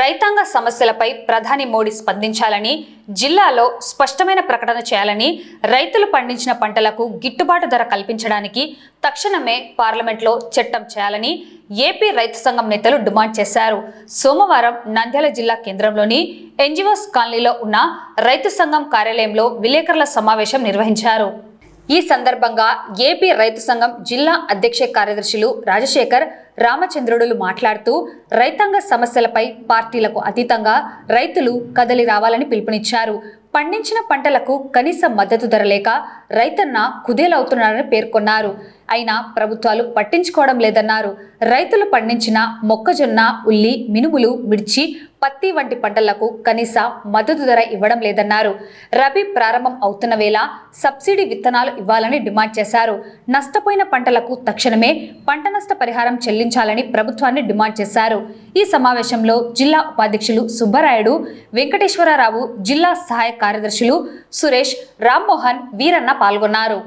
రైతాంగ సమస్యలపై ప్రధాని మోడీ స్పందించాలని జిల్లాలో స్పష్టమైన ప్రకటన చేయాలని రైతులు పండించిన పంటలకు గిట్టుబాటు ధర కల్పించడానికి తక్షణమే పార్లమెంట్లో చట్టం చేయాలని ఏపీ రైతు సంఘం నేతలు డిమాండ్ చేశారు. సోమవారం నంద్యాల జిల్లా కేంద్రంలోని ఎన్జిఓస్ కాలనీలో ఉన్న రైతు సంఘం కార్యాలయంలో విలేకరుల సమావేశం నిర్వహించారు. ఈ సందర్భంగా ఏపీ రైతు సంఘం జిల్లా అధ్యక్ష కార్యదర్శులు రాజశేఖర్ రామచంద్రుడులు మాట్లాడుతూ రైతాంగ సమస్యలపై పార్టీలకు అతీతంగా రైతులు కదలి రావాలని పిలుపునిచ్చారు. పండించిన పంటలకు కనీస మద్దతు ధర లేక రైతన్న కుదేలవుతున్నారని పేర్కొన్నారు. అయినా ప్రభుత్వాలు పట్టించుకోవడం లేదన్నారు. రైతులు పండించిన మొక్కజొన్న ఉల్లి మినుములు మిర్చి పత్తి వంటి పంటలకు కనీస మద్దతు ధర ఇవ్వడం లేదన్నారు. రబీ ప్రారంభం అవుతున్న వేళ సబ్సిడీ విత్తనాలు ఇవ్వాలని డిమాండ్ చేశారు. నష్టపోయిన పంటలకు తక్షణమే పంట నష్ట పరిహారం చెల్లించాలని ప్రభుత్వాన్ని డిమాండ్ చేశారు. ఈ సమావేశంలో జిల్లా ఉపాధ్యక్షులు సుబ్బరాయుడు వెంకటేశ్వరరావు జిల్లా సహాయ కార్యదర్శులు సురేష్ రామ్మోహన్ వీరన్న పాల్గొన్నారు.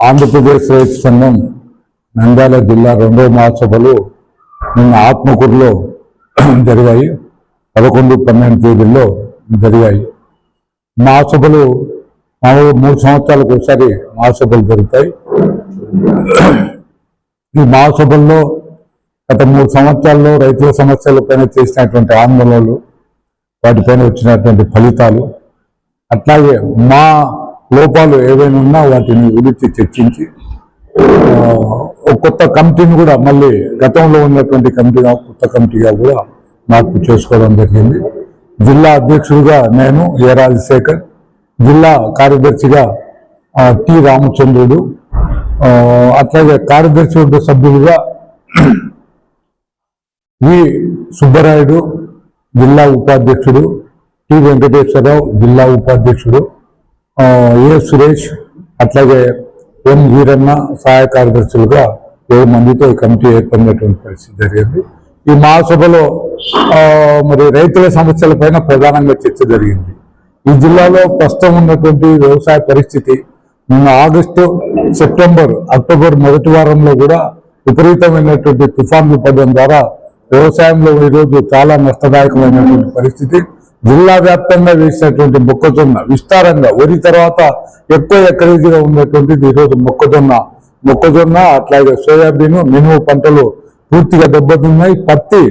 ఆంధ్రప్రదేశ్ రైతు సంఘం నంద్యాల జిల్లా రెండవ మహాసభలు నిన్న ఆత్మకూరులో జరిగాయి. పదకొండు పన్నెండు తేదీల్లో జరిగాయి. మహాసభలు మామూలు మూడు సంవత్సరాలకు ఒకసారి మహాసభలు జరుగుతాయి. ఈ మహాసభల్లో గత మూడు సంవత్సరాల్లో రైతుల సమస్యలపైన చేసినటువంటి ఆందోళనలు వాటిపైన వచ్చినటువంటి ఫలితాలు అట్లాగే మా లోపాలు ఏవైనా ఉన్నా వాటిని గురించి చర్చించి ఒక కొత్త కమిటీని కూడా మళ్ళీ గతంలో ఉన్నటువంటి కమిటీగా కొత్త కమిటీగా కూడా మార్పు చేసుకోవడం జరిగింది. జిల్లా అధ్యక్షుడిగా నేను ఏ రాజశేఖర్ జిల్లా కార్యదర్శిగా టి రామచంద్రుడు అట్లాగే కార్యదర్శి సభ్యులుగా వి సుబ్బరాయుడు జిల్లా ఉపాధ్యక్షుడు టి వెంకటేశ్వరరావు జిల్లా ఉపాధ్యక్షుడు ఏ సురేష్ అట్లాగే ఎం వీరన్న సహాయ కార్యదర్శులుగా ఏడు మందితో ఈ కమిటీ ఏర్పడినటువంటి పరిస్థితి జరిగింది. ఈ మహాసభలో మరి రైతుల సమస్యలపైన ప్రధానంగా చర్చ జరిగింది. ఈ జిల్లాలో ప్రస్తుతం ఉన్నటువంటి వ్యవసాయ పరిస్థితి నిన్న ఆగస్టు సెప్టెంబర్ అక్టోబర్ మొదటి వారంలో కూడా విపరీతమైనటువంటి తుఫాన్లు పడడం ద్వారా వ్యవసాయంలో ఈరోజు చాలా నష్టదాయకమైనటువంటి పరిస్థితి. జిల్లా వ్యాప్తంగా వేసినటువంటి మొక్కజొన్న విస్తారంగా వరి తర్వాత ఎక్కువ ఎకరేజీగా ఉన్నటువంటిది ఈరోజు మొక్కజొన్న. మొక్కజొన్న అట్లాగే సోయాబీన్ మినుము పంటలు పూర్తిగా దెబ్బతిన్నాయి. పత్తి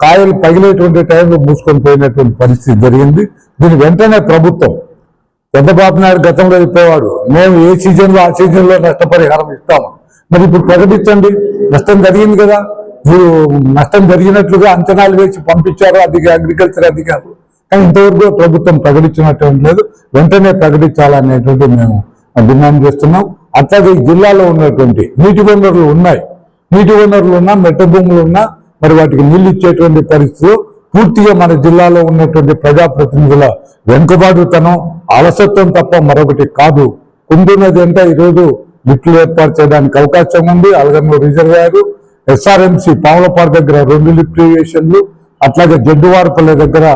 కాయలు పగిలేటువంటి టైంలో మూసుకొని పోయినటువంటి పరిస్థితి జరిగింది. దీని వెంటనే ప్రభుత్వం చంద్రబాబు నాయుడు గతంలో చెప్పేవాడు మేము ఏ సీజన్లో ఆ సీజన్లో నష్టపరిహారం ఇస్తాము. మరి ఇప్పుడు ప్రకటించండి. నష్టం జరిగింది కదా. మీరు నష్టం జరిగినట్లుగా అంచనాలు వేసి పంపించారు అధిక అగ్రికల్చర్ అధికారులు. కానీ ఇంతవరకు ప్రభుత్వం ప్రకటించినటువంటి లేదు. వెంటనే ప్రకటించాలనేటువంటి మేము డిమాండ్ చేస్తున్నాం. అట్లాగే ఈ జిల్లాలో ఉన్నటువంటి నీటి వనరులు ఉన్నాయి. నీటి వనరులు ఉన్నా మెట్ట భూములు ఉన్నా మరి వాటికి నీళ్ళు ఇచ్చేటువంటి పరిస్థితులు పూర్తిగా మన జిల్లాలో ఉన్నటువంటి ప్రజాప్రతినిధుల వెనుకబాటుతనం అలసత్వం తప్ప మరొకటి కాదు. కుంటున్నది అంటే ఈరోజు లిఫ్ట్లు ఏర్పాటు చేయడానికి అవకాశం ఉంది. అలగనూరు రిజర్వాయర్ ఎస్ఆర్ఎంసీ పావులపాడు దగ్గర రెండు లిఫ్ట్ ఇరిగేషన్లు అట్లాగే జడ్డువారపల్లె దగ్గర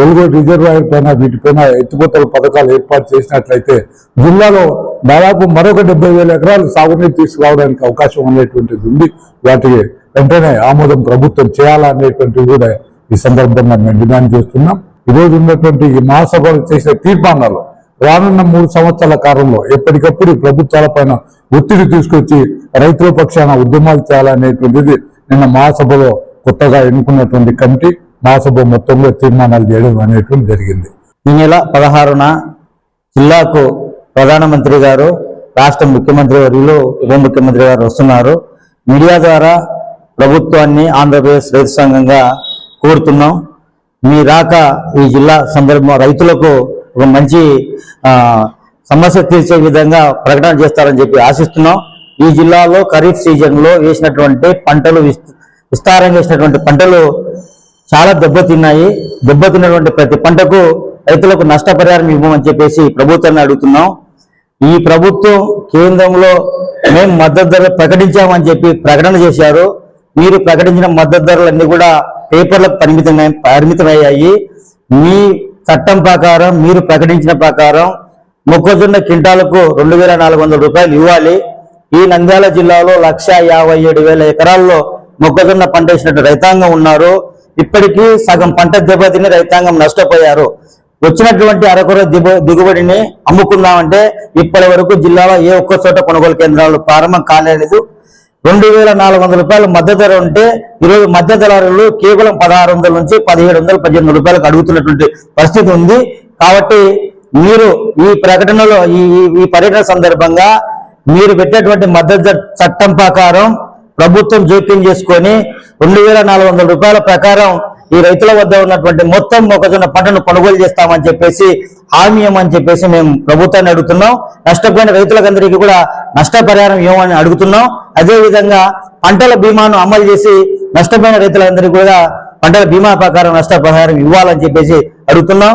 తెలుగు రిజర్వాయర్ పైన వీటిపైన ఎత్తిపోతల పథకాలు ఏర్పాటు చేసినట్లయితే జిల్లాలో దాదాపు మరొక డెబ్బై వేల ఎకరాలు సాగునీరు తీసుకురావడానికి అవకాశం అనేటువంటిది ఉంది. వాటికి వెంటనే ఆమోదం ప్రభుత్వం చేయాలనేటువంటివి కూడా ఈ సందర్భంగా మేము డిమాండ్ చేస్తున్నాం. ఈరోజు ఉన్నటువంటి ఈ మహాసభలు చేసిన తీర్మానాలు రానున్న మూడు సంవత్సరాల కాలంలో ఎప్పటికప్పుడు ప్రభుత్వాల పైన ఒత్తిడి తీసుకొచ్చి రైతుల పక్షాన ఉద్యమాలు చేయాలనేటువంటిది నిన్న మహాసభలో కొత్తగా ఎన్నుకున్నటువంటి కమిటీ మహాసభ మొత్తంలో తీర్మానాలు చేయడం అనేటువంటి జరిగింది. ఈ నెల పదహారున జిల్లాకు ప్రధానమంత్రి గారు రాష్ట్ర ముఖ్యమంత్రి వర్యులు ఉప ముఖ్యమంత్రి గారు వస్తున్నారు. మీడియా ద్వారా ప్రభుత్వాన్ని ఆంధ్రప్రదేశ్ రైతు సంఘంగా కోరుతున్నాం. మీ రాక ఈ జిల్లా సందర్భం రైతులకు ఒక మంచి సమస్య తీర్చే విధంగా ప్రకటన చేస్తారని చెప్పి ఆశిస్తున్నాం. ఈ జిల్లాలో ఖరీఫ్ సీజన్లో వేసినటువంటి పంటలు విస్తారంగా వేసినటువంటి పంటలు చాలా దెబ్బతిన్నాయి. దెబ్బతిన్నటువంటి ప్రతి పంటకు రైతులకు నష్టపరిహారం ఇవ్వమని చెప్పేసి ప్రభుత్వాన్ని అడుగుతున్నాం. ఈ ప్రభుత్వం కేంద్రంలో మేము మద్దతు ధర ప్రకటించామని చెప్పి ప్రకటన చేశారు. మీరు ప్రకటించిన మద్దతు ధరలన్నీ కూడా పేపర్లకు పరిమితమై పరిమితమయ్యాయి. మీ చట్టం ప్రకారం మీరు ప్రకటించిన ప్రకారం మొక్కజొన్న క్వింటాలకు రెండు వేల నాలుగు వందల రూపాయలు ఇవ్వాలి. ఈ నంద్యాల జిల్లాలో లక్ష యాభై ఏడు వేల ఎకరాల్లో మొక్కజొన్న పంట వేసినట్టు రైతాంగం ఉన్నారు. ఇప్పటికీ సగం పంట దెబ్బతిని రైతాంగం నష్టపోయారు. వచ్చినటువంటి అరకొర దిగు- దిగుబడిని అమ్ముకుందామంటే ఇప్పటి వరకు జిల్లాలో ఏ ఒక్క చోట కొనుగోలు కేంద్రాలు ప్రారంభం కాలేదు. రెండు వేల నాలుగు వందల రూపాయలు మద్దతు ధర ఉంటే ఈరోజు మద్దతు ధరలు కేవలం పదహారు వందల నుంచి పదిహేడు వందల పద్దెనిమిది రూపాయలకు అడుగుతున్నటువంటి పరిస్థితి ఉంది. కాబట్టి మీరు ఈ ప్రకటనలో ఈ ఈ- పర్యటన సందర్భంగా మీరు పెట్టేటువంటి మద్దతు చట్టం ప్రకారం ప్రభుత్వం జోక్యం చేసుకొని రెండు వేల నాలుగు వందల రూపాయల ప్రకారం ఈ రైతుల వద్ద ఉన్నటువంటి మొత్తం మొక్కజొన్న పంటను కొనుగోలు చేస్తామని చెప్పేసి హామీ అని చెప్పేసి మేము ప్రభుత్వాన్ని అడుగుతున్నాం. నష్టపోయిన రైతులకందరికీ కూడా నష్టపరిహారం ఇవ్వమని అడుగుతున్నాం. అదేవిధంగా పంటల బీమాను అమలు చేసి నష్టపోయిన రైతులందరికీ కూడా పంటల బీమా ప్రకారం నష్టపరిహారం ఇవ్వాలని చెప్పేసి అడుగుతున్నాం.